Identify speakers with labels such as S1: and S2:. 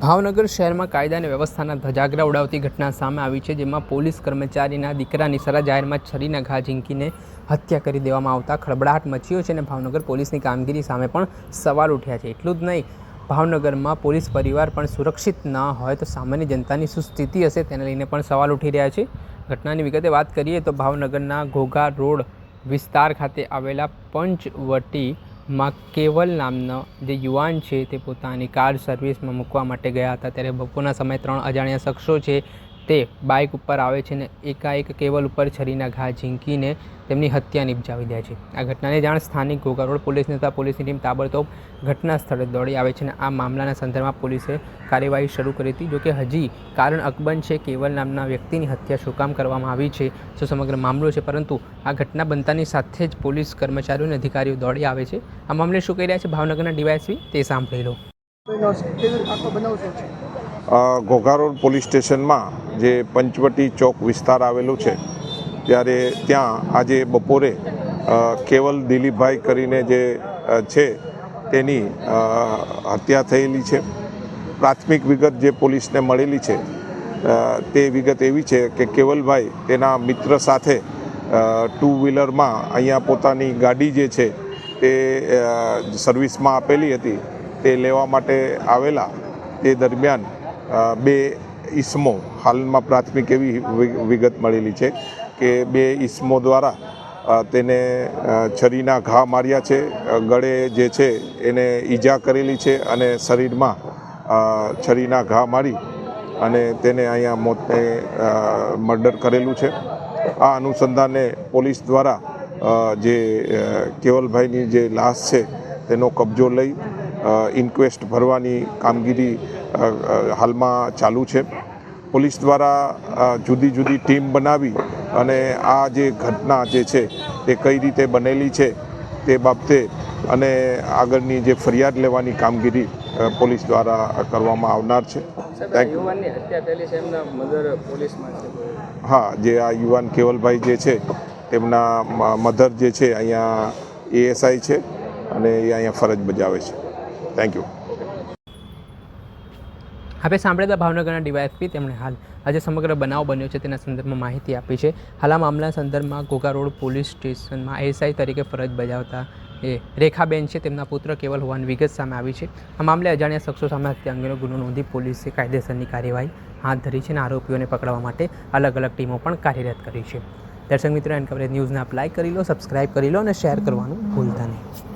S1: ભાવનગર શહેરમાં કાયદા અને વ્યવસ્થાના ધજાગરા ઉડાવતી ઘટના સામે આવી છે, જેમાં પોલીસ કર્મચારીના દીકરાની નિસરા જાહેરમાં છરીના ઘા ઝીંકીને હત્યા કરી દેવામાં આવતા ખળબડાટ મચ્યો છે અને ભાવનગર પોલીસની કામગીરી સામે પણ સવાલ ઉઠ્યા છે. એટલું જ નહીં, ભાવનગરમાં પોલીસ પરિવાર પણ સુરક્ષિત ન હોય તો સામાન્ય જનતાની શું સ્થિતિ હશે તેને લઈને પણ સવાલ ઉઠી રહ્યા છે. ઘટનાની વિગતે વાત કરીએ તો ભાવનગરના ઘોઘા રોડ વિસ્તાર ખાતે આવેલા પંચવટીમાં કેવલ નામનો જે યુવાન છે તે પોતાની કાર સર્વિસમાં મૂકવા માટે ગયા હતા. ત્યારે બપોરના સમયે ત્રણ અજાણ્યા શખ્સો છે તે બાઇક ઉપર આવે છે ને એકાએક કેવલ ઉપર છરીના ઘા ઝીંકીને તેમની હત્યા નિપજાવી દે છે. આ ઘટનાને જાણ સ્થાનિક ઘોઘા રોડ પોલીસને થતાં પોલીસની ટીમ તાબડતોબ ઘટના સ્થળે દોડી આવે છે અને આ મામલાના સંદર્ભમાં પોલીસે કાર્યવાહી શરૂ કરી હતી જોકે હજી કારણ અકબંધ છે કેવલ નામના વ્યક્તિની હત્યા શું કામ કરવામાં આવી છે શું સમગ્ર મામલો છે પરંતુ આ ઘટના બનતાની સાથે જ પોલીસ કર્મચારીઓ અને અધિકારીઓ દોડી આવે છે. આ મામલે શું કહી રહ્યા છે ભાવનગરના ડીવાયએસપી તે સાંભળી લો.
S2: આખો બનાવ શું છે
S3: અ, ઘોઘા રોડ પોલીસ સ્ટેશનમાં જે પંચવટી ચોક વિસ્તાર આવેલો છે, ત્યારે ત્યાં આજે બપોરે કેવલ દિલીપભાઈ કરીને જે છે, તેની હત્યા થયેલી છે. પ્રાથમિક વિગત જે પોલીસને મળેલી છે તે વિગત એવી છે કે કેવલભાઈ તેના મિત્ર સાથે ટુ વ્હીલરમાં અહીંયા પોતાની ગાડી જે છે, તે સર્વિસમાં આપેલી હતી, તે લેવા માટે આવેલા. તે દરમિયાન બે ઈસમો, હાલમાં પ્રાથમિક એવી વિગત મળેલી છે કે બે ઈસમો દ્વારા તેને છરીના ઘા માર્યા છે ગળે જે છે એને ઈજા કરેલી છે અને શરીરમાં છરીના ઘા મારી અને તેને અહીંયા મોતને મર્ડર કરેલું છે. આ અનુસંધાને પોલીસ દ્વારા જે કેવલભાઈની જે લાશ છે તેનો કબજો લઈ ઇન્ક્વેસ્ટ ભરવાની કામગીરી હાલમાં ચાલુ છે. પોલીસ દ્વારા જુદી જુદી ટીમ બનાવી અને આ જે ઘટના જે છે તે કઈ રીતે બનેલી છે તે બાબતે અને આગળની જે ફરિયાદ લેવાની કામગીરી પોલીસ દ્વારા કરવામાં આવનાર છે. થેન્ક યુ
S1: છે
S3: હા જે આ યુવાન કેવલભાઈ જે છે તેમના મધર જે છે અહીંયા એએસઆઈ છે અને એ અહીંયા ફરજ બજાવે છે. થેન્ક યુ
S1: આપણે સાંભળ્યા હતા ભાવનગરના ડીવાયએસપી તેમણે હાલ આજે સમગ્ર બનાવ બન્યો છે તેના સંદર્ભમાં માહિતી આપી છે. હાલ આ મામલા સંદર્ભમાં ઘોઘા રોડ પોલીસ સ્ટેશનમાં એસઆઈ તરીકે ફરજ બજાવતા એ રેખાબેન છે. તેમના પુત્ર કેવલ હોવાની વિગત સામે આવી છે. આ મામલે અજાણ્યા શખ્સો સામે હત્યા અંગેનો ગુનો નોંધી પોલીસે કાયદેસરની કાર્યવાહી હાથ ધરી છે અને આરોપીઓને પકડવા માટે અલગ અલગ ટીમો પણ કાર્યરત કરી છે. દર્શક મિત્રો, એન કવરેજ ન્યૂઝને આપ લાઇક કરી લો સબસ્ક્રાઇબ કરી લો અને શેર કરવાનું ભૂલતા નહીં.